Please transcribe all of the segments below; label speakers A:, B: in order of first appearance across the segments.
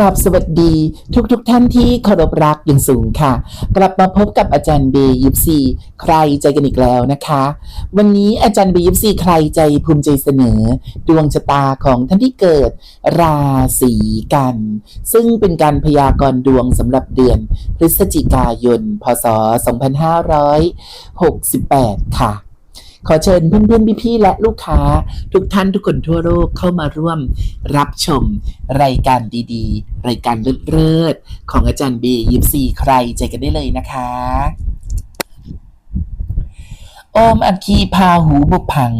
A: ราบสวัสดีทุกทุกๆท่านที่เคารพรักอย่างสูงค่ะ กลับมาพบกับอาจารย์เบย์ยิปซีใครใจกันอีกแล้วนะคะ วันนี้อาจารย์เบย์ยิปซีใครใจภูมิใจเสนอ ดวงชะตาของท่านที่เกิดราศีกัน ซึ่งเป็นการพยากรณ์ดวงสำหรับเดือนพฤศจิกายน พศ 2568 ค่ะ ขอเชิญเพื่อนๆพี่ๆและลูกค้า ทุกท่านทุกคนทั่วโลกเข้ามาร่วม รับชมรายการดีๆ รายการเลิศๆของอาจารย์บียิปซีใครใจกันได้เลยนะคะ อมอัคคีพาหูบุพผัง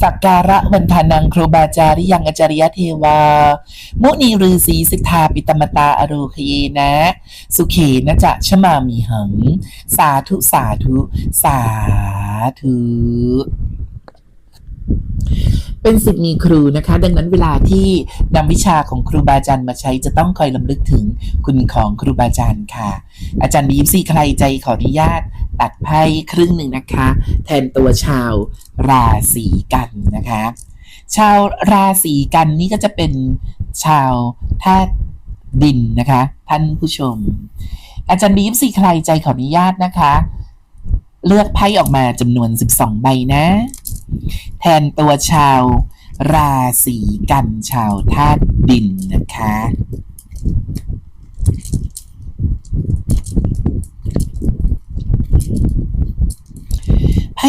A: สักการะวันทานังครูบาจาริยังอาจาริยเทวา มุนีฤาษีสิทธาปิตมตาอโรคเยนะ สุเขนะจะชมามีหัง สาธุสาธุ สาธุเป็นสิทธิ์มีครูนะคะ ดังนั้นเวลาที่นำวิชาของครูบาอาจารย์มาใช้จะต้องคอยลำลึกถึงคุณของครูบาอาจารย์ค่ะ อาจารย์บีฟซี่ใครใจขออนุญาต ตัดไพ่ครึ่งหนึ่งนะคะ แทนตัวชาวราศีกันนะคะ ชาวราศีกันนี่ก็จะเป็นชาวธาตุดินนะคะ ท่านผู้ชม อาจารย์บีฟซี่ใครใจขออนุญาตนะคะ เลือกไพ่ออกมาจำนวน 12 ใบนะ แทนตัวชาวราศีกันชาวธาตุดินนะคะ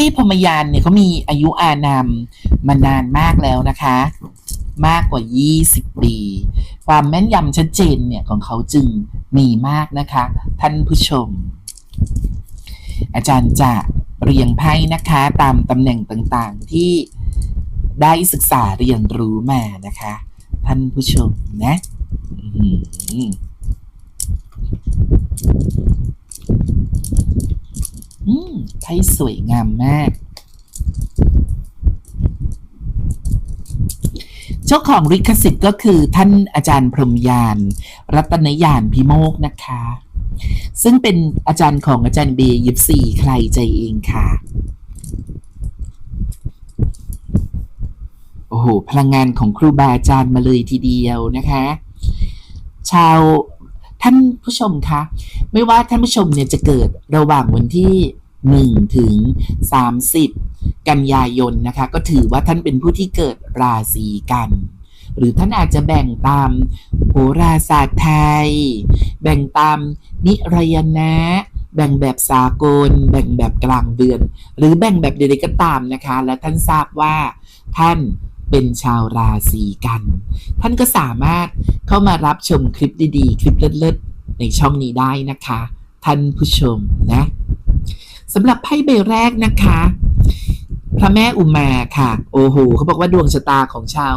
A: ไพ่พมยานเนี่ยเขามีอายุอานามมานานมากแล้วนะคะ มากกว่า 20 ปี ความแม่นยำชัดเจนเนี่ยของเขาจึงมีมากนะคะ ท่านผู้ชม อาจารย์จะเรียงไพ่นะคะตามตำแหน่งต่างๆที่ได้ศึกษาเรียนรู้มานะคะ ท่านผู้ชมนะ อื้สวยงามมาก เจ้าของลิขสิทธิ์ก็คือท่านอาจารย์พรหมยาน รัตนยานพิโมกนะคะ ซึ่งเป็นอาจารย์ของอาจารย์เบย์ยิปซีใครใจเองค่ะ โอ้โห พลังงานของครูบาอาจารย์มาเลยทีเดียวนะคะ ชาวท่านผู้ชมคะ ไม่ว่าท่านผู้ชมเนี่ยจะเกิดระหว่างวันที่ 1ถึง30 กันยายนนะคะ ก็ถือว่าท่านเป็นผู้ที่เกิดราศีกัน หรือท่านอาจจะแบ่งตามโหราศาสตร์ไทย แบ่งตามนิรยนะแบ่งแบบสากล แบ่งแบบกลางเดือน หรือแบ่งแบบใดๆก็ตามนะคะ และท่านทราบว่าท่านเป็นชาวราศีกัน ท่านก็สามารถเข้ามารับชมคลิปดีๆ คลิปเลิศๆในช่องนี้ได้นะคะ ท่านผู้ชมนะ สำหรับไพ่ใบแรกนะคะ พระแม่อุมาค่ะ โอ้โหเขาบอกว่าดวงชะตาของชาว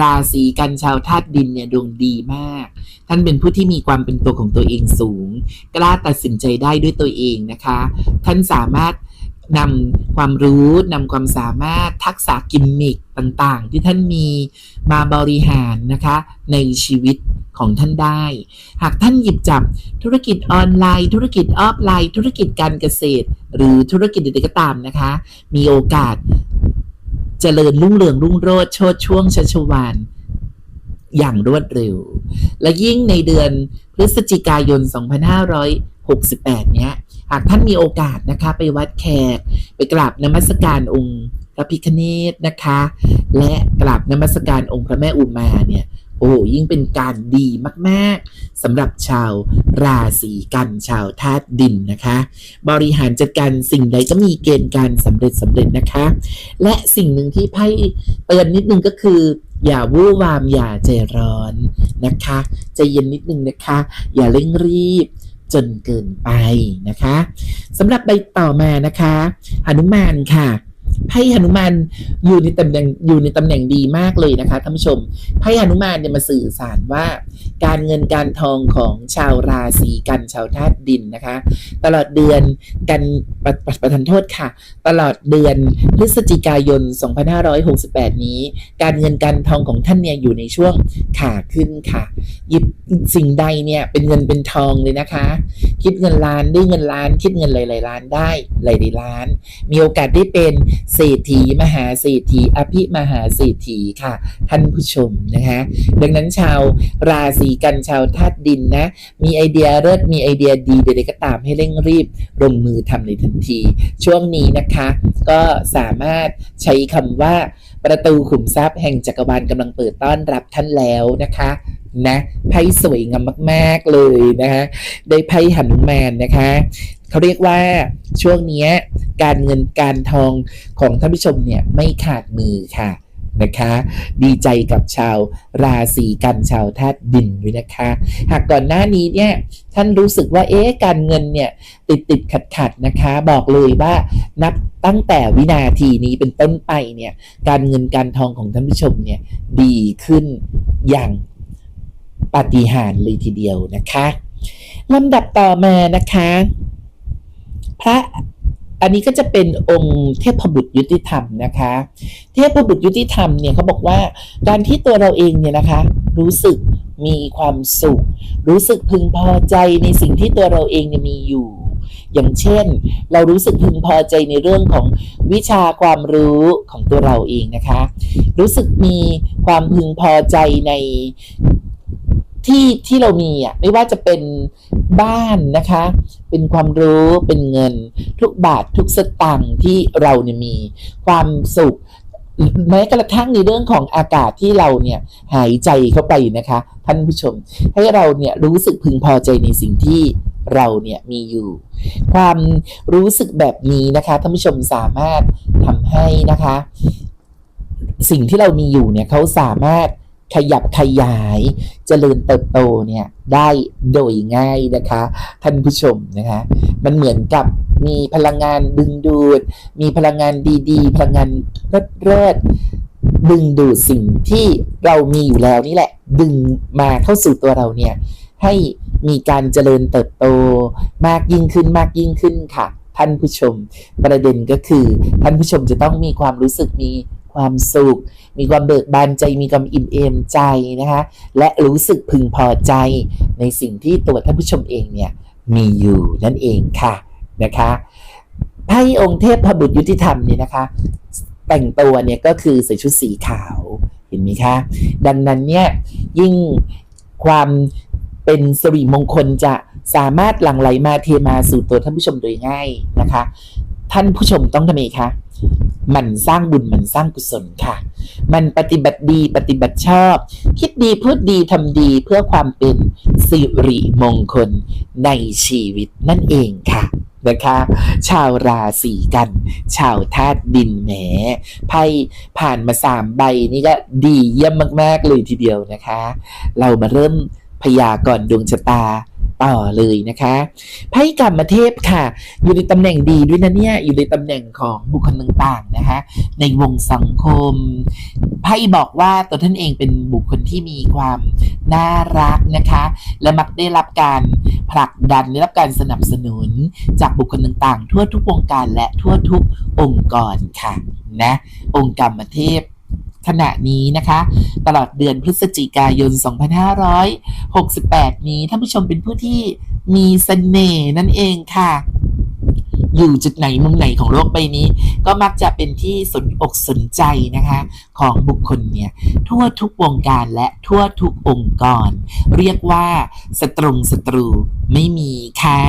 A: ราศีกันชาวธาตุดินเนี่ยดวงดีมาก ท่านเป็นผู้ที่มีความเป็นตัวของตัวเองสูง กล้าตัดสินใจได้ด้วยตัวเองนะคะ ท่านสามารถ นำความรู้นำความสามารถทักษะกิมมิคต่างๆ ที่ท่านมีมาบริหารนะคะในชีวิตของท่านได้ หากท่านหยิบจับธุรกิจออนไลน์ ธุรกิจออฟไลน์ ธุรกิจการเกษตร หรือธุรกิจใดๆก็ตามนะคะ มีโอกาสเจริญรุ่งเรืองรุ่งโรจน์โชดช่วงชัชวานอย่างรวดเร็ว และยิ่งในเดือนพฤศจิกายน 2568 เนี้ย หากท่านมีโอกาสนะคะ ไปวัดแขก ไปกราบนมัสการองค์พระพิคเนตนะคะ และกราบนมัสการองค์พระแม่อุมาเนี่ยโอ้ยิ่งเป็นการดีมากๆสำหรับชาวราศีกันชาวธาตุดินนะคะ บริหารจัดการสิ่งใดก็มีเกณฑ์การสำเร็จสำเร็จนะคะ และสิ่งหนึ่งที่ไพ่เตือนนิดนึงก็คือ อย่าวู่วามอย่าใจร้อนนะคะใจเย็นนิดนึงนะคะ อย่าเร่งรีบ จนเกินไปนะคะสำหรับใบต่อมานะคะหนุมานค่ะ ไพ่หนุมานอยู่ในตำแหน่งอยู่ในตำแหน่งดีมากเลยนะคะท่านผู้ชมไพ่หนุมานเนี่ยมาสื่อสารว่า การเงินการทองของชาวราศีกันชาวธาตุดินนะคะ ตลอดเดือนกันประประประทานโทษค่ะ ตลอดเดือนพฤศจิกายน 2568 นี้ การเงินการทองของท่านเนี่ยอยู่ในช่วงขาขึ้นค่ะหยิบสิ่งใดเนี่ยเป็นเงินเป็นทองเลยนะคะ คิดเงินล้านได้เงินล้าน คิดเงินหลายๆล้านได้หลายๆล้าน มีโอกาสได้เป็นเศรรษฐีมหาเศรษฐีอภิมหาเศรษฐีค่ะ ท่านผู้ชมนะคะดังนั้นชาวราศีกันชาวธาตุดินนะมีไอเดียเลิศมีไอเดียดีใดๆก็ตามให้เร่งรีบลงมือทำในทันที ช่วงนี้นะคะก็สามารถใช้คำว่าประตูขุมทรัพย์แห่งจักรวาลกำลังเปิดต้อนรับท่านแล้วนะคะ นะไพ่สวยงามมาก ๆ เลยนะคะได้ไพ่หันุมนนะคะเขาเรียกว่าช่วงนี้การเงินการทองของท่านผู้ชมเนี่ยไม่ขาดมือค่ะนะคะ ดีใจกับชาวราศีกันชาวธาตุดินด้วยนะคะ หากก่อนหน้านี้เนี่ยท่านรู้สึกว่าเอ๊ะการเงินเนี่ยติดติดขัดขัดนะคะ บอกเลยว่านับตั้งแต่วินาทีนี้เป็นต้นไปเนี่ยการเงินการทองของท่านผู้ชมเนี่ยดีขึ้นอย่าง ปาฏิหาริย์เลยทีเดียวนะคะลำดับต่อมานะคะ พระอันนี้ก็จะเป็นองค์เทพบุตรยุติธรรมนะคะ เทพบุตรยุติธรรมเนี่ยเขาบอกว่าการที่ตัวเราเองเนี่ยนะคะ รู้สึกมีความสุข รู้สึกพึงพอใจในสิ่งที่ตัวเราเองเนี่ยมีอยู่ อย่างเช่น เรารู้สึกพึงพอใจในเรื่องของวิชาความรู้ของตัวเราเองนะคะ รู้สึกมีความพึงพอใจใน ที่ที่เรามีอะไม่ว่าจะเป็นบ้านนะคะ เป็นความรู้เป็นเงิน ทุกบาททุกสตางค์ที่เราเนี่ยมี ความสุขแม้กระทั่งในเรื่องของอากาศที่เราเนี่ยหายใจเข้าไปนะคะท่านผู้ชม ให้เราเนี่ยรู้สึกพึงพอใจในสิ่งที่เราเนี่ยมีอยู่ ความรู้สึกแบบนี้นะคะท่านผู้ชมสามารถทำให้นะคะ สิ่งที่เรามีอยู่เนี่ยเขาสามารถ ขยับขยายเจริญเติบโตเนี่ยได้โดยง่ายนะคะ ท่านผู้ชมนะคะ มันเหมือนกับมีพลังงานดึงดูด มีพลังงานดีๆ พลังงานเลิศดึงดูดสิ่งที่เรามีอยู่แล้วนี่แหละ ดึงมาเข้าสู่ตัวเราเนี่ยให้มีการเจริญเติบโตมากยิ่งขึ้นมากยิ่งขึ้นค่ะ ท่านผู้ชม ประเด็นก็คือ ท่านผู้ชมจะต้องมีความรู้สึกมีความสุข มีความเบิกบานใจมีความอิ่มเอมใจนะคะ และรู้สึกพึงพอใจในสิ่งที่ตัวท่านผู้ชมเองเนี่ยมีอยู่นั่นเองค่ะนะคะไพ่องค์เทพพบุตรยุติธรรมเนี่ยนะคะ แต่งตัวเนี่ยก็คือใส่ชุดสีขาวเห็นไหมคะดังนั้นเนี่ยยิ่งความเป็นสิริมงคลจะสามารถหลั่งไหลมาเทมาสู่ตัวท่านผู้ชมโดยง่ายนะคะ ท่านผู้ชมต้องทำไงคะ มันสร้างบุญมันสร้างกุศลค่ะ มันปฏิบัติดีปฏิบัติชอบ คิดดีพูดดีทำดีเพื่อความเป็นสิริมงคลในชีวิตนั่นเองค่ะนะคะ ชาวราศีกัน ชาวธาตุดินแหมไพ่ผ่านมาสามใบนี่ก็ดีเยี่ยมมาก ๆ เลยทีเดียวนะคะ เรามาเริ่มพยากรณ์ดวงชะตา ต่อเลยนะคะไพ่กรรมเทพค่ะ อยู่ในตำแหน่งดีด้วยนะเนี่ย อยู่ในตำแหน่งของบุคคลต่างๆนะคะ ในวงสังคมไพ่บอกว่าตัวท่านเองเป็นบุคคลที่มีความน่ารักนะคะ และมักได้รับการผลักดันได้รับการสนับสนุน จากบุคคลต่างๆ ทั่วทุกวงการและทั่วทุกองค์กรค่ะนะองค์กรรมเทพ ขณะนี้นะคะ ตลอดเดือนพฤศจิกายน 2568 นี้ท่านผู้ชมเป็นผู้ที่มีเสน่ห์นั่นเองค่ะ อยู่จุดไหนมุมไหนของโลกใบนี้ ก็มักจะเป็นที่สนอกสนใจนะคะ ของบุคคลเนี่ย ทั่วทุกวงการและทั่วทุกองค์กร เรียกว่าสตรงศัตรูไม่มีค่ะ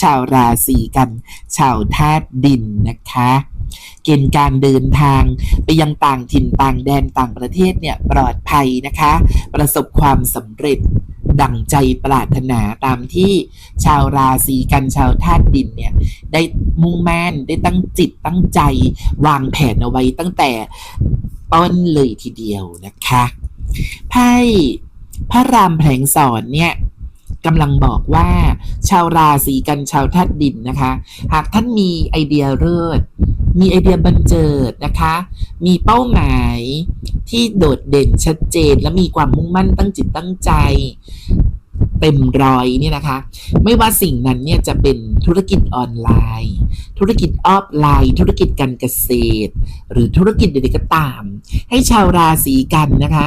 A: ชาวราศีกัน ชาวธาตุดินนะคะ เกณฑ์การเดินทางไปยังต่างถิ่นต่างแดนต่างประเทศเนี่ยปลอดภัยนะคะ ประสบความสำเร็จดั่งใจปรารถนาตามที่ชาวราศีกันชาวธาตุดินเนี่ยได้มุ่งมั่นได้ตั้งจิตตั้งใจวางแผนเอาไว้ตั้งแต่ต้นเลยทีเดียวนะคะไพ่พระรามแผลงสอนเนี่ย กำลังบอกว่า ชาวราศีกันชาวธาตุดินนะคะ หากท่านมีไอเดียเลิศมีไอเดียบันเจิดนะคะ มีเป้าหมายที่โดดเด่นชัดเจน และมีความมุ่งมั่นตั้งจิตตั้งใจ เต็มร้อยเนี่ยนะคะ ไม่ว่าสิ่งนั้นเนี่ยจะเป็นธุรกิจออนไลน์ ธุรกิจออฟไลน์ ธุรกิจการเกษตร หรือธุรกิจใดๆก็ตาม ให้ชาวราศีกันนะคะ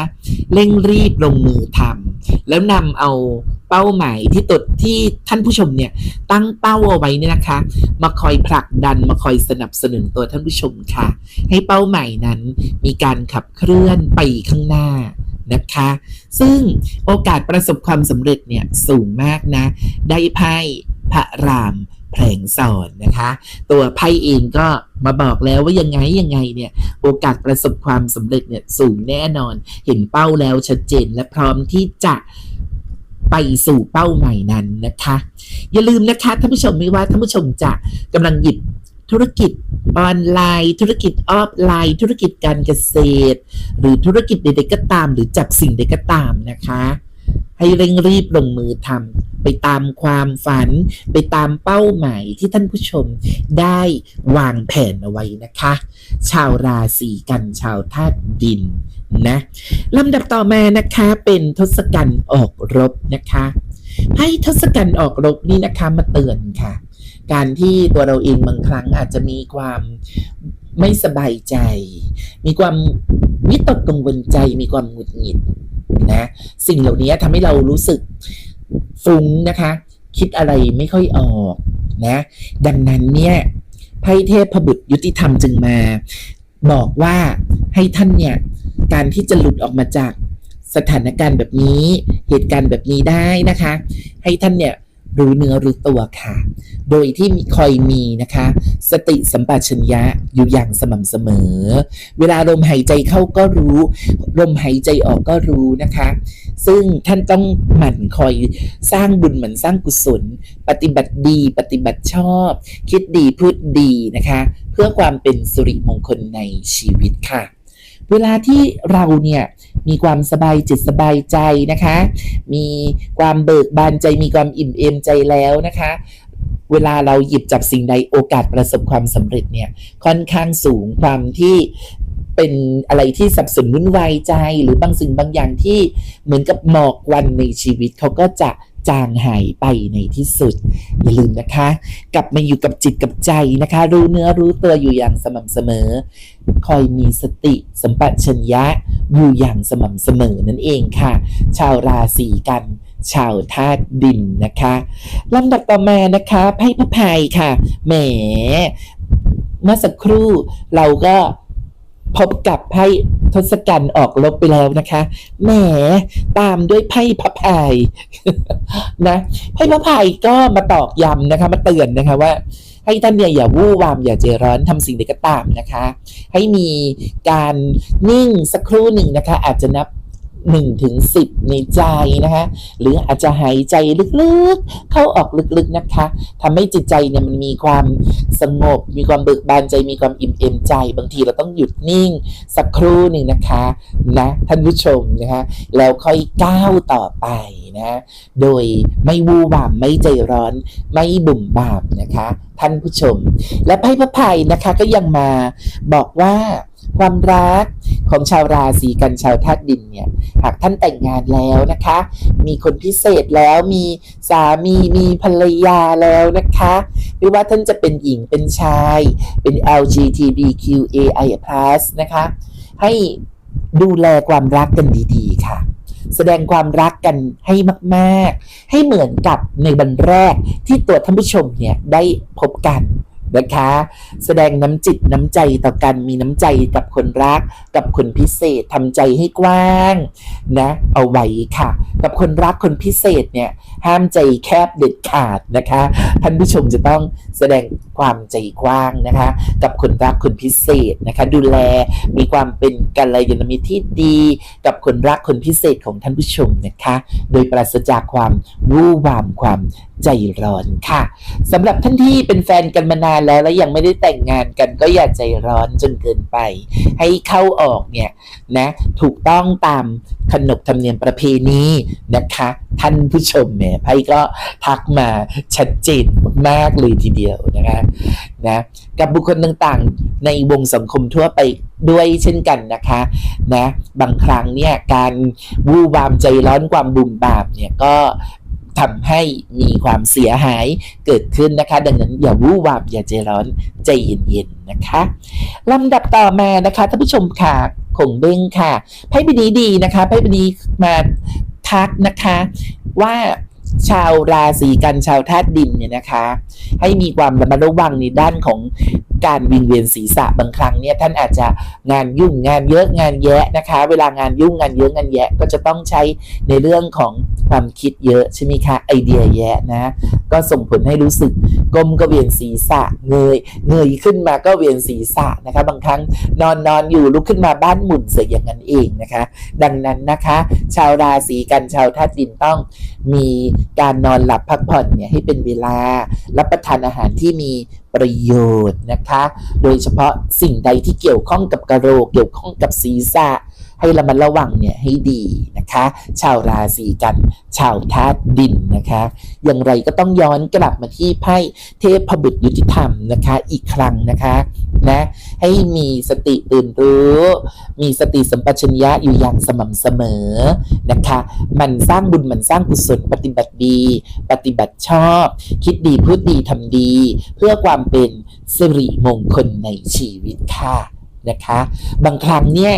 A: เร่งรีบลงมือทำแล้วนำเอาเป้าหมายที่ตดที่ท่านผู้ชมเนี่ยตั้งเป้าเอาไว้เนี่ยนะคะ มาคอยผลักดันมาคอยสนับสนุนตัวท่านผู้ชมค่ะ ให้เป้าหมายนั้นมีการขับเคลื่อนไปข้างหน้า นะคะ ซึ่งโอกาสประสบความสำเร็จเนี่ยสูงมากนะ ได้ไพ่พระรามแผลงสอนนะคะ ตัวไพ่เองก็มาบอกแล้วว่ายังไงยังไงเนี่ยโอกาสประสบความสำเร็จเนี่ยสูงแน่นอน เห็นเป้าแล้วชัดเจนและพร้อมที่จะไปสู่เป้าหมายนั้นนะคะ อย่าลืมนะคะท่านผู้ชมไม่ว่าท่านผู้ชมจะกำลังหยิบธุรกิจ ออนไลน์ ธุรกิจออฟไลน์ ธุรกิจการเกษตร หรือธุรกิจใดๆก็ตาม หรือจับสิ่งใดก็ตามนะคะ ให้เร่งรีบลงมือทำไปตามความฝัน ไปตามเป้าหมายที่ท่านผู้ชมได้วางแผนเอาไว้นะคะ ชาวราศีกันชาวธาตุดินนะลำดับต่อมานะคะเป็นทศกัณฐ์ออกรบนะคะ ให้ทศกัณฐ์ออกรบนี่นะคะมาเตือนค่ะ การที่ตัวเราเองบางครั้งอาจจะมีความไม่สบายใจ มีความวิตกกังวลใจ มีความหงุดหงิดนะ สิ่งเหล่านี้ทำให้เรารู้สึกฟุ้งนะคะ คิดอะไรไม่ค่อยออกนะ ดังนั้นเนี่ยไพ่เทพบุตรยุติธรรมจึงมา บอกว่าให้ท่านเนี่ยการที่จะหลุดออกมาจากสถานการณ์แบบนี้ เหตุการณ์แบบนี้ได้นะคะ ให้ท่านเนี่ย รู้เนื้อรู้ตัวค่ะ โดยที่คอยมีนะคะ สติสัมปชัญญะอยู่อย่างสม่ำเสมอ เวลาลมหายใจเข้าก็รู้ ลมหายใจออกก็รู้นะคะ ซึ่งท่านต้องหมั่นคอยสร้างบุญเหมือนสร้างกุศล ปฏิบัติดี ปฏิบัติชอบ คิดดีพูดดีนะคะ เพื่อความเป็นสิริมงคลในชีวิตค่ะ เวลาที่เราเนี่ย มีความสบายจิตสบายใจนะคะ มีความเบิกบานใจ มีความอิ่มเอมใจแล้วนะคะ เวลาเราหยิบจับสิ่งใดโอกาสประสบความสำเร็จเนี่ยค่อนข้างสูงความที่เป็นอะไรที่สับสนวุ่นวายใจ หรือบางสิ่งบางอย่างที่เหมือนกับหมอกวันในชีวิตเขาก็จะ จางหายไปในที่สุด อย่าลืมนะคะ กลับมาอยู่กับจิตกับใจนะคะ รู้เนื้อรู้ตัวอยู่อย่างสม่ำเสมอ คอยมีสติสัมปชัญญะอยู่อย่างสม่ำเสมอนั่นเองค่ะ ชาวราศีกันชาวธาตุดินนะคะลำดับต่อมานะคะไพ่พระพายค่ะแหมเมื่อสักครู่เราก็ พบกับไพ่ทศกัณฐ์ออกลบไปแล้วนะคะ แหม ตามด้วยไพ่พระพายนะไพ่พระพายก็มาตอกย้ำนะคะ มาเตือนนะคะว่า ให้ท่านเนี่ยอย่าวู่วามอย่าเจร้อนทำสิ่งใดก็ตามนะคะ ให้มีการนิ่งสักครู่หนึ่งนะคะ อาจจะนับ 1ถึง10 ในใจนะคะ หรืออาจจะหายใจลึกๆ เข้าออกลึกๆนะคะทำให้จิตใจเนี่ยมันมีความสงบ มีความเบิกบานใจ มีความอิ่มเอมใจ บางทีเราต้องหยุดนิ่งสักครู่หนึ่งนะคะนะท่านผู้ชมนะคะแล้วค่อยก้าวต่อไปนะโดยไม่วู่วามไม่ใจร้อน ไม่บุ่มบามนะคะ ท่านผู้ชม และไพ่พระภัยนะคะก็ยังมาบอกว่า ความรักของชาวราศีกันชาวธาตุดินเนี่ยหากท่านแต่งงานแล้วนะคะ มีคนพิเศษแล้วมีสามีมีภรรยาแล้วนะคะไม่ว่าท่านจะเป็นหญิงเป็นชาย เป็น LGBTQAI+ นะคะให้ดูแลความรักกันดีๆ ค่ะ แสดงความรักกันให้มาก ๆ ให้เหมือนกับในวันแรกที่ตัวท่านผู้ชมเนี่ยได้พบกัน นะคะ แสดงน้ำจิตน้ำใจต่อกันมีน้ำใจกับคนรัก กับคนพิเศษทำใจให้กว้างนะเอาไว้ค่ะ กับคนรักคนพิเศษเนี่ยห้ามใจแคบเด็ดขาดนะคะท่านผู้ชมจะต้องแสดงความใจกว้างนะคะ กับคนรักคนพิเศษนะคะ ดูแลมีความเป็นกัลยาณมิตรที่ดี กับคนรักคนพิเศษของท่านผู้ชมนะคะ โดยปราศจากความวู่วามความ ใจร้อนค่ะสำหรับท่านที่เป็นแฟนกันมานานแล้วและยังไม่ได้แต่งงานกันก็อย่าใจร้อนจนเกินไป ให้เข้าออกเนี่ยนะถูกต้องตามขนบธรรมเนียมประเพณีนะคะ ท่านผู้ชมแหมไพ่ก็ทักมาชัดเจนมากๆเลยทีเดียวนะคะนะกับบุคคลต่างๆ ในวงสังคมทั่วไปด้วยเช่นกันนะคะนะบางครั้งเนี่ยการวู่วามใจร้อนความบุ่มบามเนี่ยก็ ทำให้มีความเสียหายเกิดขึ้นนะคะ ดังนั้นอย่าวู่วามอย่าใจร้อนใจเย็นๆนะคะลำดับต่อมานะคะท่านผู้ชมค่ะคงเบ้งค่ะไพ่ใบนี้ดีนะคะไพ่ใบนี้มาทักนะคะว่าชาวราศีกันชาวธาตุดินเนี่ยนะคะ ให้มีความระมัดระวังในด้านของ การวิงเวียนศีรษะบางครั้งเนี่ยท่านอาจจะงานยุ่งงานเยอะงานแยะนะคะ เวลางานยุ่งงานเยอะงานแยะก็จะต้องใช้ในเรื่องของความคิดเยอะใช่ไหมคะไอเดียแยะนะ ก็ส่งผลให้รู้สึกก้มก็เวียนศีรษะเงยเงยขึ้นมาก็เวียนศีรษะนะคะ บางครั้งนอนนอนอยู่ลุกขึ้นมาบ้านหมุนเสียอย่างนั้นเองนะคะ ดังนั้นนะคะ ชาวราศีกันชาวธาตุดินต้องมีการนอนหลับพักผ่อนเนี่ยให้เป็นเวลารับประทานอาหารที่มี ประโยชน์นะคะ โดยเฉพาะสิ่งใดที่เกี่ยวข้องกับกระโหลก เกี่ยวข้องกับศีรษะ ให้ระมัดระวังเนี่ยให้ดีนะคะ ชาวราศีกัน ชาวธาตุดินนะคะ อย่างไรก็ต้องย้อนกลับมาที่ไพ่เทพบุตรยุติธรรมนะคะอีกครั้งนะคะนะให้มีสติตื่นรู้ มีสติสัมปชัญญะอยู่อย่างสม่ำเสมอนะคะมันสร้างบุญมันสร้างกุศลปฏิบัติดี ปฏิบัติชอบ คิดดีพูดดีทำดี เพื่อความเป็นสิริมงคลในชีวิตค่ะ นะคะ บางครั้งเนี่ย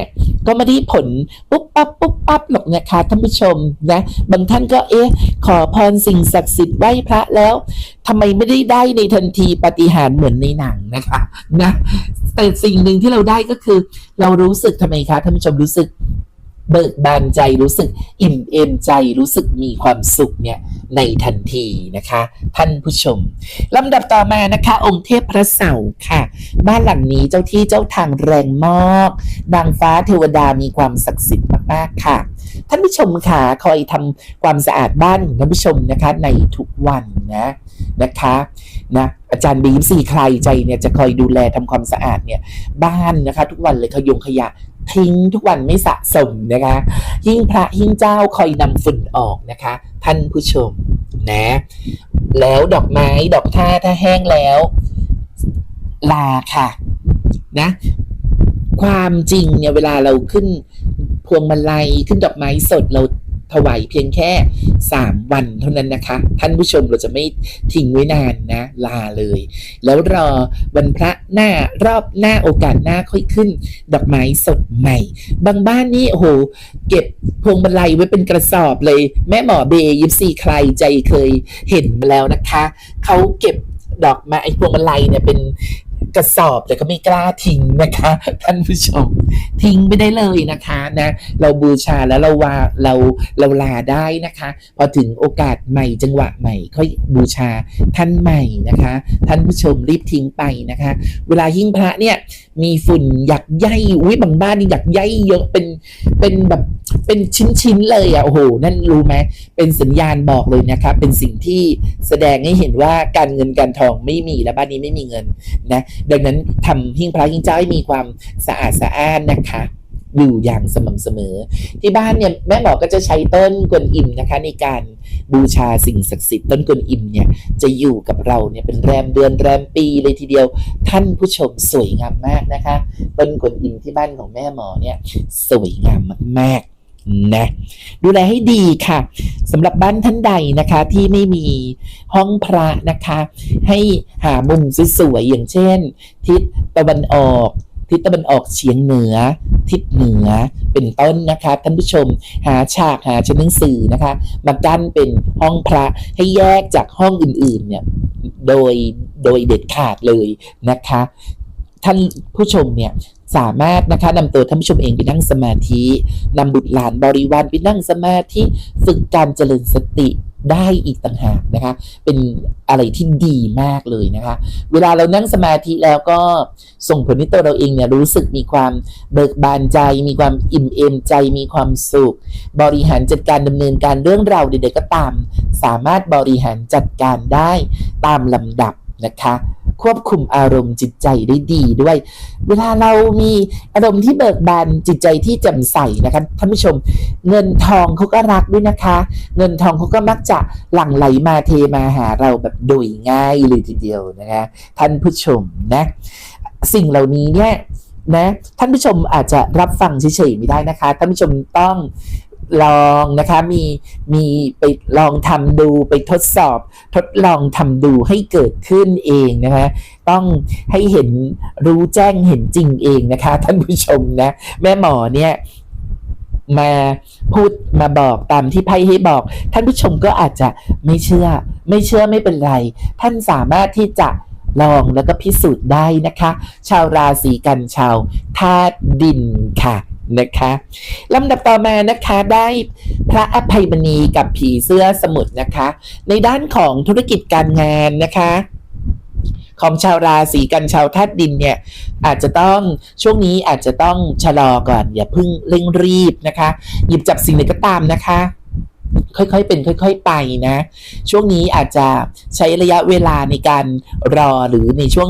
A: ก็ไม่ได้ผลปุ๊บปั๊บปุ๊บปั๊บหรอกนะคะท่านผู้ชมนะบางท่านก็เอ๊ะขอพรสิ่งศักดิ์สิทธิ์ไหว้พระแล้วทำไมไม่ได้ได้ในทันทีปฏิหารเหมือนในหนังนะคะนะแต่สิ่งหนึ่งที่เราได้ก็คือ เรารู้สึกทำไมคะท่านผู้ชมรู้สึกเบิกบานใจรู้สึกอิ่มเอมใจรู้สึกมีความสุขเนี่ย ในทันทีนะคะ ท่านผู้ชมลำดับต่อมานะคะ องค์เทพพระเสาร์ค่ะ บ้านหลังนี้เจ้าที่เจ้าทางแรงมากนางฟ้าเทวดามีความศักดิ์สิทธิ์มากๆค่ะ ท่านผู้ชมค่ะคอยทำความสะอาดบ้านของท่านผู้ชมนะคะ ในทุกวันนะนะคะนะอาจารย์บีมสี่ใครใจเนี่ยจะคอยดูแลทำความสะอาดเนี่ยบ้านนะคะ ทุกวันเลยขยงขยะ ทิ้งทุกวันไม่สะสมนะคะ ยิ่งพระยิ่งเจ้าคอยนำฝุ่นออกนะคะ ท่านผู้ชมนะ แล้วดอกไม้ดอกท่าถ้าแห้งแล้ว ลาค่ะนะความจริงเนี่ยเวลาเราขึ้นพวงมาลัยขึ้นดอกไม้สดเรา ถวายเพียงแค่ 3 วันเท่านั้นนะคะ ท่านผู้ชมเราจะไม่ทิ้งไว้นานนะ ลาเลย แล้วรอวันพระหน้ารอบหน้าโอกาสหน้าค่อยขึ้น ดอกไม้สดใหม่ บางบ้านนี่โอ้โหเก็บพวงมาลัยไว้เป็นกระสอบเลย แม่หมอเบย์ยิปซีใครใจเคยเห็นมาแล้วนะคะ เขาเก็บดอกไม้พวงมาลัยเนี่ยเป็น กระสอบแต่ก็ไม่กล้าทิ้งนะคะ ท่านผู้ชม ทิ้งไม่ได้เลยนะคะนะเราบูชาแล้วเราวาเราเราลาได้นะคะ พอถึงโอกาสใหม่จังหวะใหม่ค่อยบูชาท่านใหม่นะคะ ท่านผู้ชมรีบทิ้งไปนะคะ เวลาหิ้งพระเนี่ยมีฝุ่นหยักใยอุ้ยบางบ้านนี่หยักใยเยอะเป็นเป็นแบบ เป็นชิ้นๆเลยอะโอ้โหนั่นรู้ไหมเป็นสัญญาณบอกเลยนะคะเป็นสิ่งที่แสดงให้เห็นว่าการเงินการทองไม่มีและบ้านนี้ไม่มีเงินนะดังนั้นทำหิ้งพระหิ้งเจ้าให้มีความสะอาดสะอ้านนะคะอยู่อย่างสม่ำเสมอ ที่บ้านเนี่ยแม่หมอก็จะใช้ต้นกวนอิมนะคะ ในการบูชาสิ่งศักดิ์สิทธิ์ต้นกวนอิมเนี่ยจะอยู่กับเราเนี่ยเป็นแรมเดือนแรมปีเลยทีเดียว ท่านผู้ชมสวยงามมากนะคะ ต้นกวนอิมที่บ้านของแม่หมอเนี่ยสวยงามมากๆ นะดูแลให้ดีค่ะสำหรับบ้านท่านใดนะคะที่ไม่มีห้องพระนะคะ ให้หามุมสวยๆอย่างเช่น ทิศตะวันออกทิศตะวันออกเฉียงเหนือ ทิศเหนือเป็นต้นนะคะท่านผู้ชมหาฉากหาชั้นหนังสือนะคะมากั้นเป็นห้องพระให้แยกจากห้องอื่นๆเนี่ยโดยโดยเด็ดขาดเลยนะคะ ท่านผู้ชมเนี่ย สามารถนะคะนำตัวท่านผู้ชมเองไปนั่งสมาธินำบุตรหลานบริวารไปนั่งสมาธิฝึกการเจริญสติได้อีกต่างหากนะคะ เป็นอะไรที่ดีมากเลยนะคะ เวลาเรานั่งสมาธิแล้วก็ส่งผลให้ตัวเราเองเนี่ยรู้สึกมีความเบิกบานใจ มีความอิ่มเอมใจ มีความสุข บริหารจัดการดำเนินการเรื่องราวใดๆก็ตาม สามารถบริหารจัดการได้ตามลำดับ นะคะ ควบคุมอารมณ์จิตใจได้ดีด้วย เวลาเรามีอารมณ์ที่เบิกบานจิตใจที่แจ่มใสนะคะท่านผู้ชม เงินทองเขาก็รักด้วยนะคะ เงินทองเขาก็มักจะหลั่งไหลมาเทมาหาเราแบบโดยง่ายเลยทีเดียวนะคะท่านผู้ชมนะสิ่งเหล่านี้เนี่ยนะท่านผู้ชมอาจจะรับฟังเฉยๆไม่ได้นะคะท่านผู้ชมต้อง ลองนะคะมีมีไปลองทำดูไปทดสอบ ทดลองทำดูให้เกิดขึ้นเองนะคะต้องให้เห็นรู้แจ้งเห็นจริงเองนะคะ ท่านผู้ชมนะ แม่หมอเนี่ยมาพูดมาบอกตามที่ไพ่ให้บอก ท่านผู้ชมก็อาจจะไม่เชื่อ ไม่เชื่อไม่เป็นไร ท่านสามารถที่จะลองแล้วก็พิสูจน์ได้นะคะ ชาวราศีกันชาวธาตุดินค่ะ นะคะลำดับต่อมานะคะได้พระอภัยมณีกับผีเสื้อสมุทรนะคะ ในด้านของธุรกิจการงานนะคะของชาวราศีกันชาวธาตุดินเนี่ยอาจจะต้องช่วงนี้อาจจะต้องชะลอก่อน อย่าเพิ่งเร่งรีบนะคะ หยิบจับสิ่งใดก็ตามนะคะ ค่อยๆเป็นค่อย ๆ ไปนะ ช่วงนี้อาจจะใช้ระยะเวลาในการรอหรือในช่วง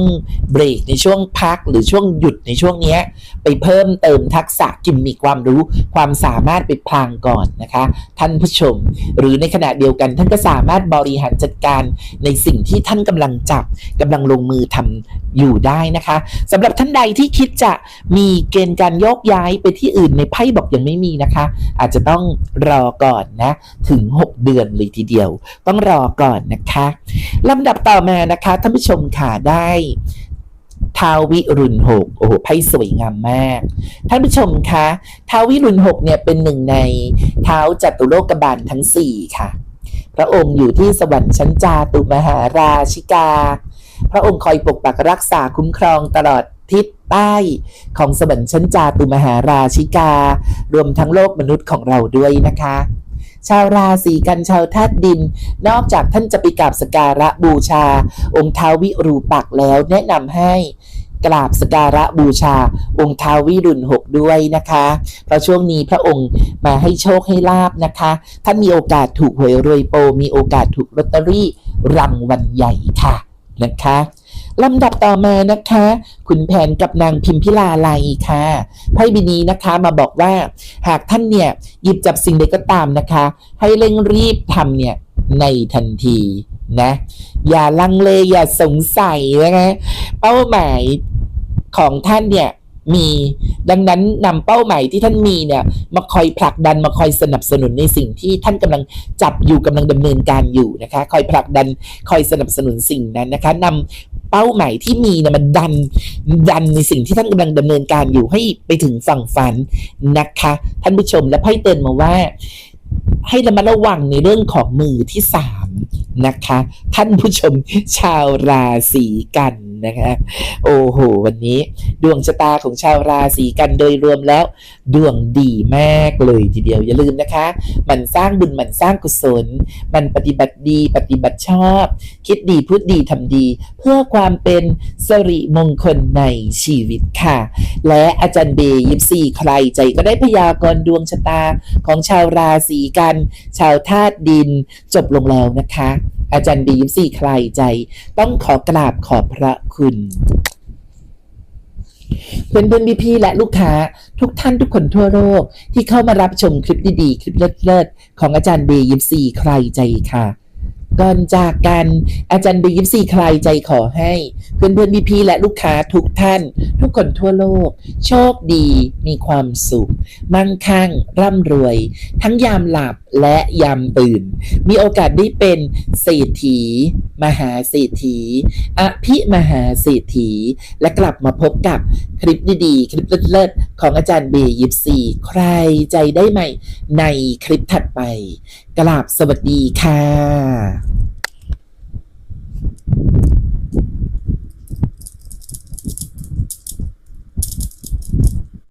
A: เบรก ในช่วงพักหรือช่วงหยุดในช่วงนี้ไปเพิ่มเติมทักษะกิมมีความรู้ความสามารถไปพลางก่อนนะคะ ท่านผู้ชม หรือในขณะเดียวกันท่านก็สามารถบริหารจัดการในสิ่งที่ท่านกำลังจับกำลังลงมือทำอยู่ได้นะคะสำหรับท่านใดที่คิดจะมีเกณฑ์การโยกย้ายไปที่อื่นในไพ่บอกยังไม่มีนะคะ อาจจะต้องรอก่อนนะถึึง 6 เดือนเลยทีเดียว ต้องรอก่อนนะคะลำดับต่อมานะคะท่านผู้ชมค่ะได้ท้าวิรุณหกโอ้โหไพ่สวยงามมาก ท่านผู้ชมคะท้าวิรุณหกเนี่ยเป็นหนึ่งในเท้าจัตุโลกบาลทั้ง4ค่ะ พระองค์อยู่ที่สวรรค์ชั้นจาตุมหาราชิกา พระองค์คอยปกปักรักษาคุ้มครองตลอดทิศใต้ของสวรรค์ชั้นจาตุมหาราชิกา รวมทั้งโลกมนุษย์ของเราด้วยนะคะ ชาวราศีกันชาวธาตุดิน นอกจากท่านจะไปกราบสการะบูชา องค์ท้าววิรูปักแล้วแนะนำให้กราบสการะบูชา องค์ท้าววิรุณหกด้วยนะคะ เพราะช่วงนี้พระองค์มาให้โชคให้ลาบนะคะ ท่านมีโอกาสถูกหวยรวยโป มีโอกาสถูกลอตเตอรี่รางวัลใหญ่ค่ะนะคะ ลำดับต่อมานะคะขุนแผนกับนางพิมพิลาไลค่ะไพ่บินี้นะคะมาบอกว่าหากท่านเนี่ยหยิบจับสิ่งใดก็ตามนะคะ ให้เร่งรีบทำเนี่ยในทันทีนะอย่าลังเลอย่าสงสัยนะคะเป้าหมายของท่านเนี่ย มี ดังนั้นนำเป้าหมายที่ท่านมีเนี่ยมาคอยผลักดันมาคอยสนับสนุนในสิ่งที่ท่านกำลังจับอยู่กำลังดำเนินการอยู่นะคะ คอยผลักดันคอยสนับสนุนสิ่งนั้นนะคะนำเป้าหมายที่มีเนี่ยมันดันดันในสิ่งที่ท่านกำลังดำเนินการอยู่ให้ไปถึงฝั่งฝันนะคะ ท่านผู้ชมและไพ่เตือนมาว่าให้ระมัดระวังในเรื่องของมือที่สามนะคะ ท่านผู้ชมชาวราศีกัน นะคะโอ้โห วันนี้ดวงชะตาของชาวราศีกันโดยรวมแล้ว ดวงดีมากเลยทีเดียวอย่าลืมนะคะ มันสร้างบุญมันสร้างกุศล มันปฏิบัติดีปฏิบัติชอบ คิดดีพูดดีทำดี เพื่อความเป็นสิริมงคลในชีวิตค่ะ และอาจารย์เบย์ยิปซีใครใจก็ได้พยากรณ์ดวงชะตาของชาวราศีกัน ชาวธาตุดินจบลงแล้วนะคะ อาจารย์เบย์ยิปซีใครใจ ต้องขอกราบขอบพระคุณ เพื่อนเพื่อนพี่พี่และลูกค้าทุกท่านทุกคนทั่วโลกที่เข้ามารับชมคลิปดีๆ คลิปเลิศๆของอาจารย์เบย์ยิมซีใครใจค่ะ ก่อนจากกันอาจารย์เบย์ยิมซีใครใจขอให้ เพื่อนเพื่อนพี่ๆและลูกค้าทุกท่าน ทุกคนทั่วโลก โชคดี มีความสุข มั่งคั่ง ร่ำรวย ทั้งยามหลับและยามตื่น มีโอกาสได้เป็นเศรษฐี มหาเศรษฐี อภิมหาเศรษฐี และกลับมาพบกับคลิปดีๆ คลิปเลิศๆของอาจารย์เบยิบซีใครใจได้ใหม่ในคลิปถัดไป กราบสวัสดีค่ะ